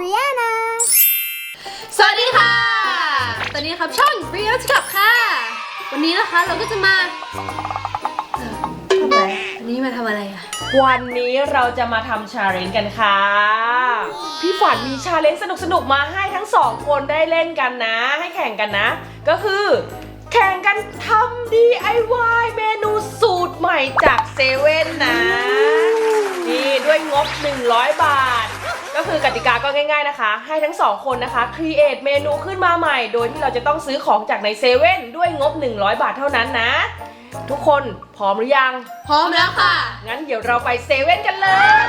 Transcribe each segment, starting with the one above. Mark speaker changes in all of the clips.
Speaker 1: Brianna
Speaker 2: สวัสดีค่ะ ตอนนี้นะครับช่อง b r i a n กับค่ะ วันนี้นะคะเราก็จะมาเอ่อทำอะไรวันนี้มาทำอะไรอะ
Speaker 3: วันนี้เราจะมาทำชาเลนจ์กันค่ะ พี่ฝันมีชาเลนจ์สนุกๆ มาให้ทั้งสองคนได้เล่นกันนะ ให้แข่งกันนะ ก็คือแข่งกันทำ DIY เมนูสูตรใหม่จากเซเว่นนะ นี่ด้วยงบ 100 บาท ก็คือกติกาก็ง่าย ๆนะคะ ให้ทั้งสองคนนะคะครีเอทเมนูขึ้นมาใหม่ โดยที่เราจะต้องซื้อของจากในเซเว่นด้วยงบ 100 บาทเท่านั้นนะ ทุกคนพร้อมหรือยัง
Speaker 2: พร้อมแล้วค่ะ
Speaker 3: งั้นเดี๋ยวเราไปเซเว่นกันเลย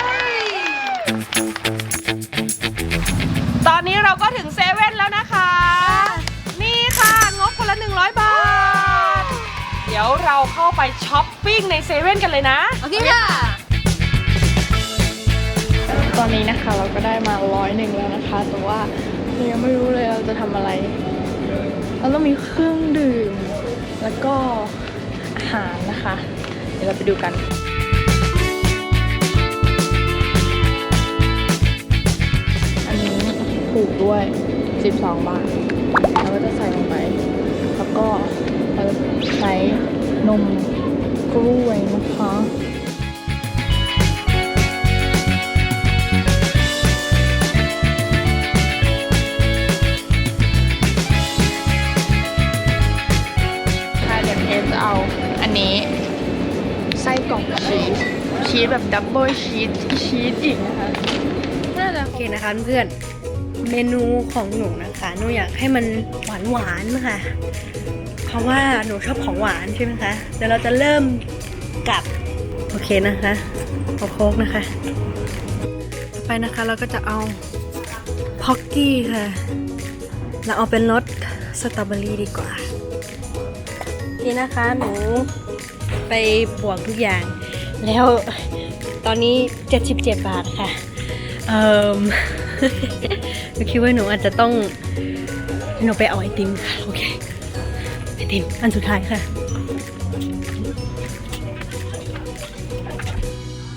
Speaker 3: ตอนนี้เราก็ถึงเซเว่นแล้วนะคะ นี่ค่ะงบคนละ 100 บาท เดี๋ยวเราเข้าไปช้อปปิ้งในเซเว่นกันเลยนะ
Speaker 2: โอเคค่ะ
Speaker 4: ตอ นี้นะคะ เราก็ได้มาร้อยหนึ่งแล้วนะคะ แต่ว่าเรายังไม่รู้เลยเราจะทำอะไร เราต้องมีเครื่องดื่ม แล้วก็อาหารนะคะ เดี๋ยวเราไปดูกันอันนี้ถูกด้วย 12 บาท เราก็จะใส่ลงไป แล้วก็เราจะใช้นมกล้วยนะคะ สแบบดับเบิลชีสชีสอีกนะคะน่าจะ
Speaker 2: โอเคนะคะเพื่อนเมนูของหนูนะคะหนูอยากให้มันหวานหวานค่ะ เพราะว่าหนูชอบของหวานใช่ไหมคะเดี๋ยวเราจะเริ่มกับโอเคนะคะเอาโค้กนะคะ ต่อไปนะคะเราก็จะเอาพ็อกกี้ค่ะ เราเอาเป็นรสสตรอเบอรี่ดีกว่านี่นะคะหนูไปบวกทุกอย่าง แล้วตอนนี้ 77 บาทค่ะ เอ่อหนูคิดว่าหนูอาจจะต้องหนูไปเอาไอติมค่ะ โอเคไอติมอันสุดท้ายค่ะ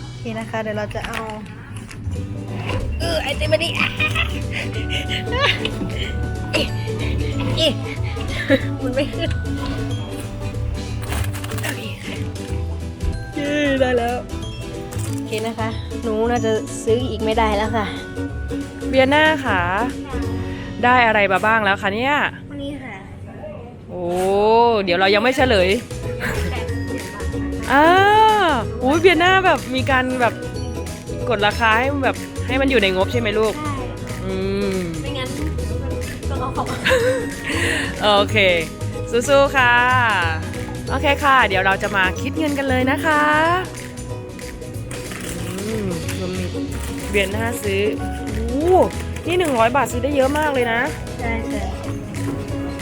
Speaker 2: โอเคนะคะ เดี๋ยวเราจะเอาเออไอติมมาดิอะเอ๊ะเอ๊ะมันไม่ขึ้น ได้แล้วโอเคนะคะ หนูน่าจะซื้ออีกไม่ได้แล้วค่ะ
Speaker 3: เบียน่าค่ะ ได้อะไรมาบ้างแล้วคะเนี่ย
Speaker 2: วันนี้ค่ะ
Speaker 3: โอ้ เดี๋ยวเรายังไม่เฉลยอ่าอุ้ยเบียน่าแบบมีการแบบกดราคาให้แบบให้มันอยู่ในงบใช่ไหมลูก อืม
Speaker 2: ไม่งั้นต้องเอาของ
Speaker 3: โอเค สู้ๆค่ะ โอเคค่ะ เดี๋ยวเราจะมาคิดเงินกันเลยนะคะอืมรวมมีเบียนหน้าซื้อโอ้โหนี่100บาทซื้อได้เยอะมากเลยนะ
Speaker 2: ใช่ใช่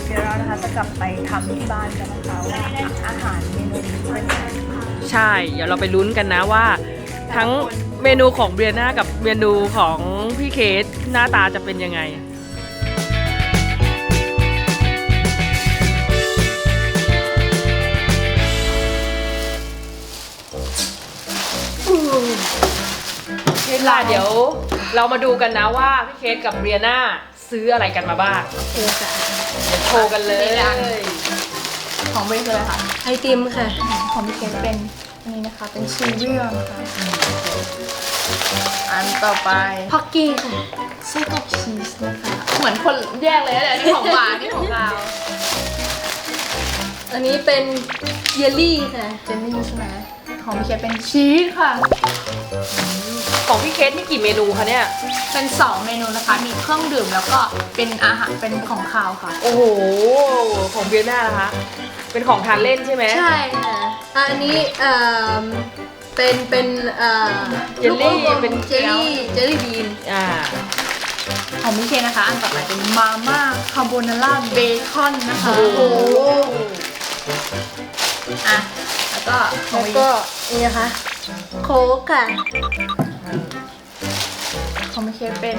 Speaker 4: เดี๋ยวเรานะคะจะกลับไปทำที่บ้านกันนะคะว่าอาหารเมนูนี้จะเป็นยังไง
Speaker 3: ใช่ เดี๋ยวเราไปลุ้นกันนะว่า ทั้งเมนูของเบียน่ากับเมนูของพี่เคสหน้าตาจะเป็นยังไง ค่ะเดี๋ยว เรามาดูกันนะว่าพี่เคสกับเบียน่าซื้ออะไรกันมาบ้าง
Speaker 2: โอเคค่ะ
Speaker 3: เดี๋ยวโชว์กันเลย
Speaker 4: ของเบสเลยค่ะ
Speaker 2: ไอติมค่ะ
Speaker 4: ของพี่เกดเป็นอันนี้นะคะ เป็นซีเรียลนะคะอันต่อไป
Speaker 2: พ็อกกี้ค่ะ
Speaker 4: ไส้กรอกชีสนะคะ เหมือนคนแยกเลยนะเนี่ยนี่ของหวานนี่ของเราว
Speaker 2: อันนี้เป็นเยลลี่ค่ะ
Speaker 4: เจนนี่ใช่ไหมของพี่เกดเป็นชีสค่ะ
Speaker 3: ของพี่เคสนี่กี่เมนูคะเนี่ย
Speaker 4: เป็น 2 เมนูนะคะ มีเครื่องดื่มแล้วก็เป็นอาหารเป็นของคาวค่ะ
Speaker 3: โอ้โห ของเบียน่านะคะ เป็นของทานเล่นใช่ไหม
Speaker 2: ใช่ค่ะอันนี้เอ่อเป็นเป็นเอ่อ
Speaker 3: เจลลี่
Speaker 2: ลูกอม
Speaker 3: เป็น
Speaker 2: เจลลี่เจลลี่บีน
Speaker 3: อ่า
Speaker 4: ของพี่เกดนะคะ อันต่อไปเป็นมาม่าคาโบนาร่าเบคอนนะคะ
Speaker 3: โอ้โห
Speaker 4: อะแล้วก็ของ
Speaker 2: แล้ว
Speaker 4: วิ
Speaker 2: ก็นี่นะคะโค้กค่ะ
Speaker 4: ของพี่เกดเป็น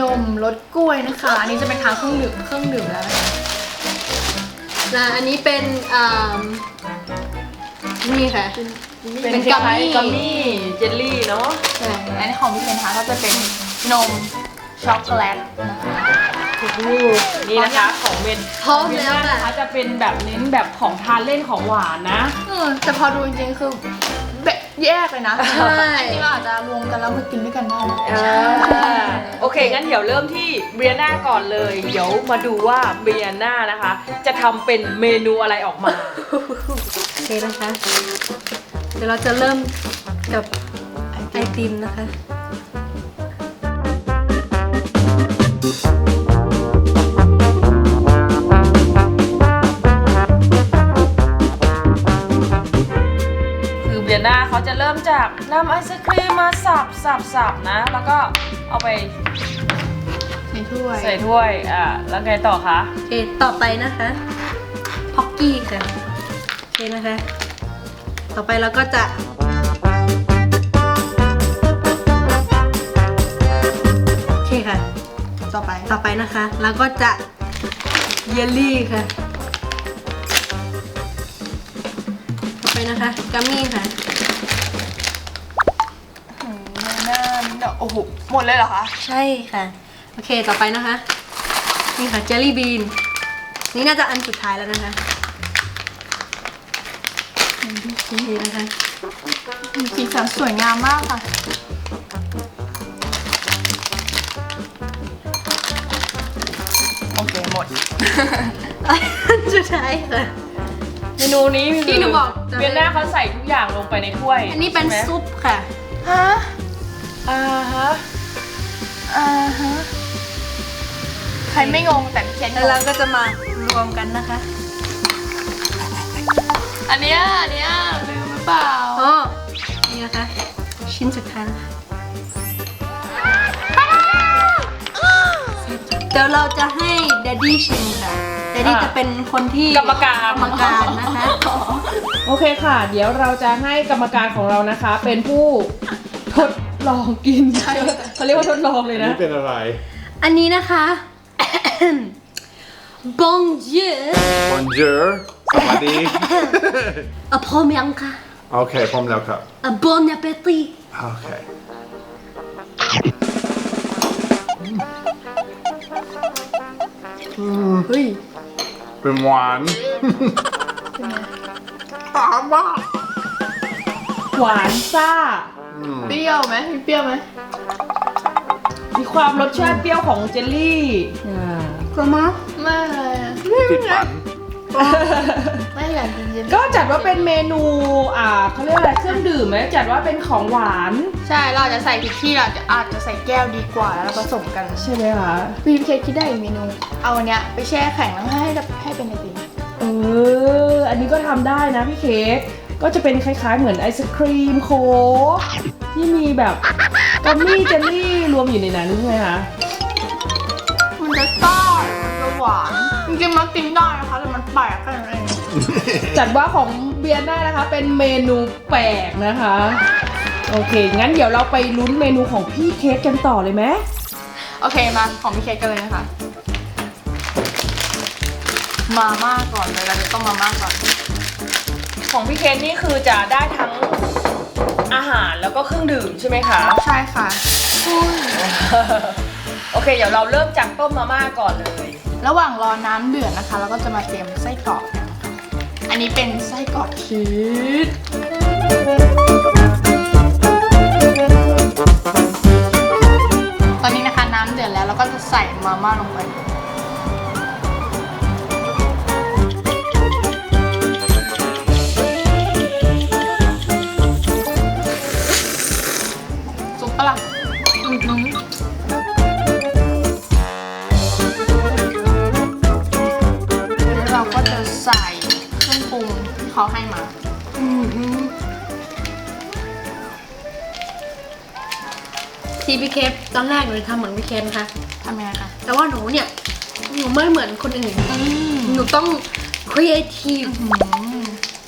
Speaker 4: นมรสกล้วยนะคะ อันนี้จะเป็นทางเครื่องดื่มเครื่องดื่มแล้วนะคะ
Speaker 2: และอันนี้เป็นเอ่อนี่ค่ะ
Speaker 4: เป็น
Speaker 3: เป็น
Speaker 4: กัมมี่
Speaker 3: กัมมี่เจลลี่เนาะ
Speaker 2: ใช่
Speaker 4: อันนี้ของพี่เคนนะคะก็จะเป็นนมช็อกโกแลตนะคะ
Speaker 3: นี่นะคะของเมน
Speaker 2: พร้อม
Speaker 3: เมน
Speaker 2: แล้ว
Speaker 3: น่า
Speaker 2: ค่ะ
Speaker 3: นะคะจะเป็นแบบเน้นแบบของทานเล่นของหวานนะ
Speaker 4: เออแต่พอดูจริงๆคือ แบบแยกเลยนะ
Speaker 2: ใช่
Speaker 4: อันนี้เราอาจจะรวมกันแล้วมากินด้วยกันได้นะ
Speaker 3: โอเค งั้นเดี๋ยวเริ่มที่เบียนาก่อนเลย เดี๋ยวมาดูว่าเบียนานะคะ จะทำเป็นเมนูอะไรออกมา
Speaker 2: โอเคนะคะ เดี๋ยวเราจะเริ่มกับไอติมนะคะ
Speaker 3: จะเริ่มจากนำไอศครีมมาสับสับสับนะ แล้วก็เอาไป
Speaker 4: ในถ้วย
Speaker 3: ใส่ถ้วยอ่าแล้วไงต่อคะ
Speaker 2: โอเคต่อไปนะคะ พ็อกกี้ค่ะโอเคนะคะ ต่อไปเราก็จะโอเคค่ะ
Speaker 4: ต่อไป
Speaker 2: ต่อไปนะคะแล้วก็จะเยลลี่ค่ะ ต่อไปนะคะกัมมี่ค่ะ
Speaker 4: เนอะโอ้โหหมดเลยเหรอคะ
Speaker 2: ใช่ค่ะ โอเคต่อไปนะคะ นี่ค่ะเจลลี่บีน นี่น่าจะอันสุดท้ายแล้วนะคะนี่นะคะ
Speaker 4: สีสันสวยงามมากค่ะ โอเคหมด
Speaker 2: อันสุดท้ายค่ะ
Speaker 3: เมนูนี้
Speaker 2: ที่หนูบอกจะ
Speaker 3: เบียนาเขาใส่ทุกอย่างลงไปในถ้วย
Speaker 2: อันนี้เป็น
Speaker 3: ใช่ไหม
Speaker 2: ซุปค่ะ
Speaker 4: ฮะ
Speaker 3: อ่าฮะ
Speaker 4: อ่าฮะ ใครไม่งงแต่พี่เคนง
Speaker 2: แล้วเรา
Speaker 4: ง
Speaker 2: ก็จะมารวมกันนะคะ
Speaker 4: อันเนี้ยอันเนี้ยลืมหรือเปล่า
Speaker 2: อ๋อนี่นะคะ ชิ้นสุดท้ายนะคะเดี๋ยวเราจะให้ดดดี้ชิมค่ะดดดี้
Speaker 3: อะ
Speaker 2: จะเป็นคนที่
Speaker 3: กรรมการ
Speaker 2: กรรมการนะคะ
Speaker 3: โอเคค่ะ เดี๋ยวเราจะให้กรรมการของเรานะคะ เป็นผู้ทด ลองกินเขาเรียกว่าทดลองเลยนะ
Speaker 1: นี่เป็นอะไร
Speaker 2: อันนี้นะคะ Bon Dieu
Speaker 1: Bonjour สวัสดี
Speaker 2: อะพร้อมยังคะ
Speaker 1: โอเค พร้อมแล้วครับ
Speaker 2: อะ Bon appétit
Speaker 1: โอเค
Speaker 2: เฮ้ย
Speaker 1: เป็นหวานหวานมาก
Speaker 3: หวานซ่า
Speaker 1: อืม
Speaker 4: เปรี้ยวไหมมีเปรี้ยวไหม
Speaker 3: มีความรสชาติเปรี้ยวของเจลลี่อ่า
Speaker 2: กลัวมั้ย
Speaker 4: ไม่เลยอะ
Speaker 1: ติดฟัน
Speaker 4: ไม่อยากกินเย็น
Speaker 3: ก็จัดว่าเป็นเมนู อ่าเขาเรียกอะไรเครื่องดื่มไหมจัดว่าเป็นของหวาน
Speaker 4: ใช่เราอาจจะใส่ผิดที่เราอาจจะอาจจะใส่แก้วดีกว่าแล้วเราผสมกัน
Speaker 3: ใช่ไหมคะ
Speaker 4: วีมเคคิดได้อีกเมนู เอาอันเนี้ยไปแช่แข็งแล้วให้ให้เป็นไอติม
Speaker 3: เอออันนี้ก็ทำได้นะพี่เค้กก็จะเป็นคล้ายๆเหมือนไอศครีมโค้ก ที่มีแบบกัมมี่เจลลี่รวมอยู่ในนั้นใช่ไหมคะ
Speaker 4: มันจะซ่ามันจะหวาน จริงๆมันกินได้นะคะ แต่มันแปลกแค่นั้นเอง
Speaker 3: จัดว่าของเบียร์น่านะคะ เป็นเมนูแปลกนะคะ โอเค งั้นเดี๋ยวเราไปลุ้นเมนูของพี่เค้กกันต่อเลยไหม
Speaker 4: โอเคมาของพี่เคกกันเลยนะคะมาม่าก่อนเลยเราจะต้องมาม่าก่อน
Speaker 3: ของพี่เค้กนี่คือจะได้ทั้ง อาหารแล้วก็เครื่องดื่มใช่ไหมคะ
Speaker 4: ใช่ค่ะ
Speaker 3: โอเค เดี๋ยวเราเริ่มจากต้มมาม่าก่อนเลย
Speaker 4: ระหว่างรอน้ำเดือดนะคะ เราก็จะมาเตรียมไส้กรอกกันนะคะอันนี้เป็นไส้กรอกชีสตอนนี้นะคะน้ำเดือดแล้วเราก็จะใส่มาม่าลงไป ปปะล่ะอือหือแล้วเราก็จะใส่เครื่องปรุงที่เขาให้มา
Speaker 2: ทีพี่เคฟตอนแรกหนูจะทำเหมือนพี่เคฟนะคะ
Speaker 4: ทำยังไงคะ
Speaker 2: แต่ว่าหนูเนี่ย หนูไม่เหมือนคนอื่น หนูต้อง creative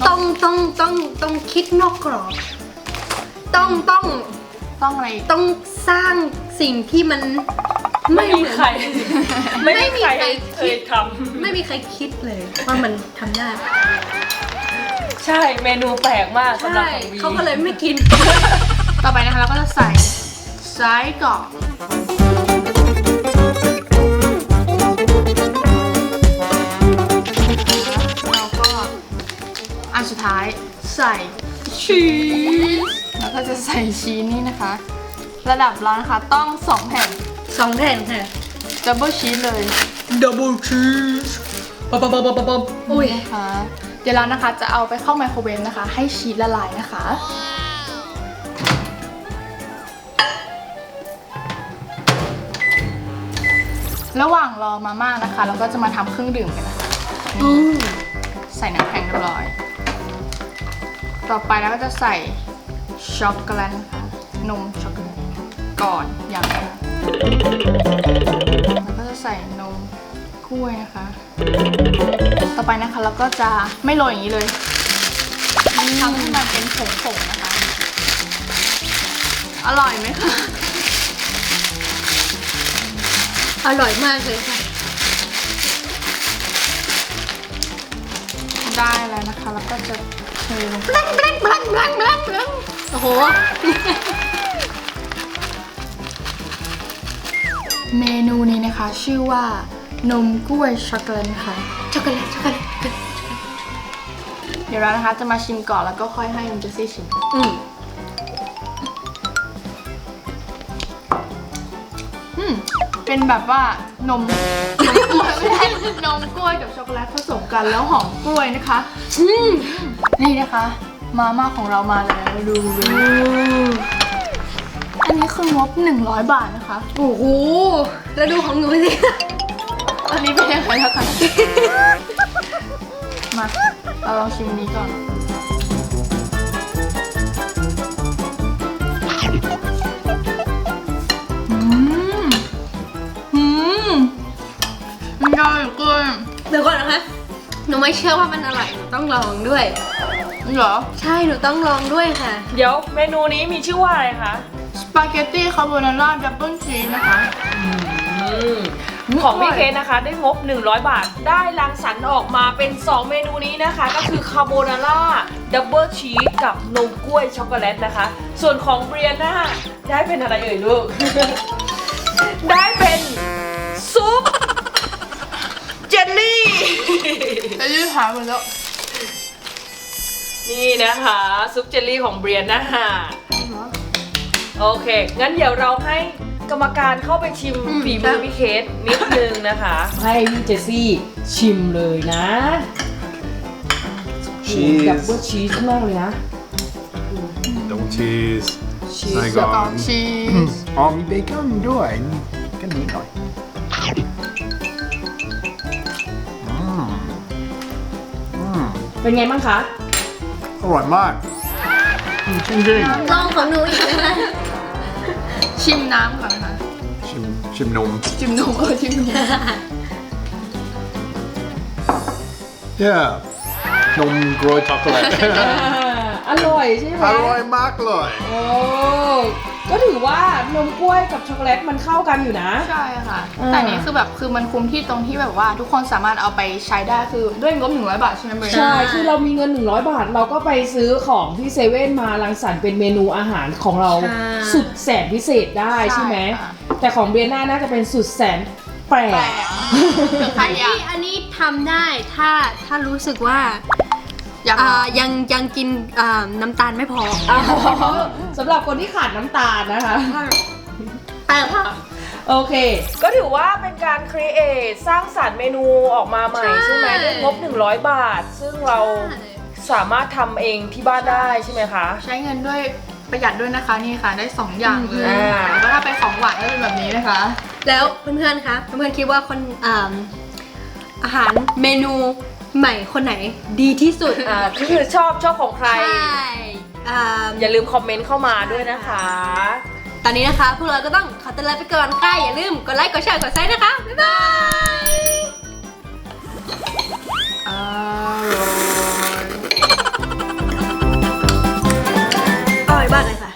Speaker 2: ต้องต้องต้องต้องคิดนอกกรอบ ต้องต้อง
Speaker 4: ต้องอะไร
Speaker 2: ต้องสร้างสิ่งที่มัน
Speaker 3: ไม่มีใคร ไม่
Speaker 2: มี
Speaker 3: ใครเคยทำ
Speaker 2: ไม่มีใครคิดเลยว่ามันทำได้
Speaker 3: ใช่เมนูแปลกมากสำหรับ
Speaker 2: ใวีเขาก็เลยไม่กิน
Speaker 4: ต่อไปนะคะเราก็จะใส่ไส้กรอกแล้วก็อันสุดท้ายใส่ชีส แล้วก็จะใส่ชีสนี่นะคะ ระดับร้อนนะคะต้องสองแผ่น
Speaker 2: สองแผ่นค่ะ
Speaker 4: ดับเบิลชีสเลย
Speaker 2: ดับเบิลชีสปั๊บปั๊บปั๊บปั๊บปั๊บอุ้ย
Speaker 4: นะคะเดี๋ยวเรานะคะจะเอาไปเข้าไมโครเวฟนะคะ ให้ชีสละลายนะคะระหว่างรอมาม่านะคะ เราก็จะมาทำเครื่องดื่มกันนะคะนี่ใส่น้ำแข็งเรียบร้อย ต่อไปเราก็จะใส่ ช็อกโกแลตนะคะนมช็อกโกแลตก่อนอย่างแรกแล้วก็จะใส่นมกล้วยนะคะ ต่อไปนะคะเราก็จะไม่โรยอย่างนี้เลยทำให้มันเป็นผงๆนะคะ อร่อยไหมคะ
Speaker 2: อร่อยมากเลยค่ะ
Speaker 4: ได้แล้วนะคะ แล้วก็จะเทลงไป
Speaker 2: โอ้โห
Speaker 4: เมนูนี้นะคะ ชื่อว่านมกล้วยช็อกโกแลตค่ะ
Speaker 2: ช็อกโกแลต ช็อกโกแลต
Speaker 4: เดี๋ยวเรานะคะจะมาชิมก่อนแล้วก็ค่อยให้มันจะซี่ชิม
Speaker 2: อืม
Speaker 4: อืมเป็นแบบว่านมนมกล้วยไม่ใช่นมกล้วยกับช็อกโกแลตผสมกันแล้วหอมกล้วยนะคะ อืมนี่นะคะ มาม่าของเรามาแล้วดูดูอันนี้คืองบ 100 บาทนะคะ
Speaker 2: โอ้โห แล้วดูของหนูสิ
Speaker 4: อันนี้เป็นยังไงแล้วกันมาเราลองชิมนี้ก่อน อืม อืมมันอร่อยเกิน
Speaker 2: เดี๋ยวก่อนนะคะ หนูไม่เชื่อว่ามันอร่อยหนูต้องลองด้วย
Speaker 4: เหรอ
Speaker 2: ใช่หนูต้องลองด้วยค่ะ
Speaker 3: เดี๋ยวเมนูนี้มีชื่อว่าอะไรคะ
Speaker 4: สปาเกตตี้คาโบนาร่าดับเบิลชีสนะคะ
Speaker 3: ของพี่เคสนะคะ ได้งบ 100 บาท ได้รังสรรค์ออกมาเป็น 2 เมนูนี้นะคะ ก็คือคาโบนาร่าดับเบิลชีสกับนมกล้วยช็อกโกแลตนะคะ ส่วนของเบรียน่าได้เป็นอะไรเอ่ยลูก ได้เป็นซุปเจลลี่
Speaker 4: จะยืดหายหมดแล้ว
Speaker 3: นี่นะคะ ซุปเจลลี่ของเบรียน่าโอเค งั้นเดี๋ยวเราให้กรรมการเข้าไปชิม
Speaker 2: อืม
Speaker 3: ฝี
Speaker 2: ครั
Speaker 3: มือบพี่เคสนิดนึงนะคะ ให้พี่เจสซี่ชิมเลยนะ
Speaker 1: ชีส
Speaker 3: ดับเบิลชีสมากเลยนะ
Speaker 1: ดงชีส
Speaker 3: ชีส
Speaker 1: ใส่
Speaker 4: ส
Speaker 1: ก่
Speaker 4: ต
Speaker 1: อ
Speaker 4: อนชีส
Speaker 1: อ๋อมีเบคอนด้วยก็นิดหน่อยอืมอืม
Speaker 3: เป็นไงบ้างคะ
Speaker 1: อร่อยมากจริงจริง
Speaker 2: ลองของหนูอีกนะคะ
Speaker 4: ชิมน้ำก่อนค่ะ
Speaker 1: ๆชิมชิมนม
Speaker 4: ชิมนมเออชิมนม
Speaker 1: yeah นมกล้วยช็อกโกแลต
Speaker 3: อร่อยใช่ไหม
Speaker 1: อร่อยมากเลย
Speaker 3: โอ้ก็ถือว่านมกล้วยกับช็อกโกแลตมันเข้ากันอยู่นะ
Speaker 4: ใช่ค่ะ
Speaker 3: อ่า
Speaker 4: แต่อันนี้คือแบบคือมันคุ้มที่ตรงที่แบบว่า ทุกคนสามารถเอาไปใช้ได้คือด้วยงบ100 บาทใช่ไหมเบย์
Speaker 3: ใช่ คือเรามีเงิน 100 บาท เราก็ไปซื้อของที่เซเว่นมารังสรรค์เป็นเมนูอาหารของเรา
Speaker 2: ใช่
Speaker 3: สุดแสนพิเศษได้ใช่ไหม
Speaker 4: ค่ะ
Speaker 3: แต่ของเบียน่าน่าจะเป็นสุดแสนแปล
Speaker 4: แปล
Speaker 3: ก
Speaker 4: กใคร
Speaker 2: อัน
Speaker 4: อยา
Speaker 2: นี้
Speaker 4: ก
Speaker 2: อันนี้ทำได้ถ้าถ้ารู้สึกว่า
Speaker 4: อ ยาก
Speaker 2: อ่ายังยังกินอ่าน้ำตาลไม่พอ
Speaker 3: สำหรับคนที่ขาดน้ำตาลนะคะ
Speaker 2: แต่ค่ะ
Speaker 3: โอเค ก็ถือว่าเป็นการครีเอทสร้างสรรค์เมนูออกมาใหม่
Speaker 2: ใช่
Speaker 3: ใช่ไหมด้วยงบ 100 บาท ซึ่งเราสามารถทำเองที่บ้านได้ใช่ไหมคะ
Speaker 4: ใช้เงินด้วยประหยัดด้วยนะคะนี่ค่ะ ได้ 2 อย่างเลย
Speaker 3: อ่า
Speaker 4: แล้วก็ถ้าไปของหวานก็เป็นแบบนี้นะคะ
Speaker 2: แล้วเพื่อนๆคะเพื่อนๆคิดว่าคนอ่าอาหารเมนู ใหม่คนไหนดีที่สุด
Speaker 3: อ่าคือชอบชอบของใคร
Speaker 2: ใช่อ่า
Speaker 3: อย่าลืมคอมเมนต์เข้ามาด้วยนะคะ
Speaker 2: ตอนนี้นะคะ พวกเราก็ต้องขอตัวลาไปก่อนค่ะ อย่าลืมกดไลค์ กดแชร์ กดไซด์นะคะ บ๊ายบาย
Speaker 4: อร่อย
Speaker 2: อร่อยมากเลยค่ะ